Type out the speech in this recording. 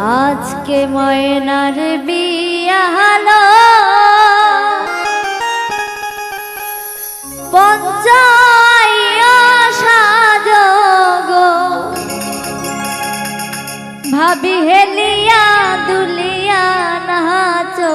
আজকে ময়নার বিয়ালো পঞ্চাইয়া সাজগ ভাবি হেলিয়া দুলিয়া নাচো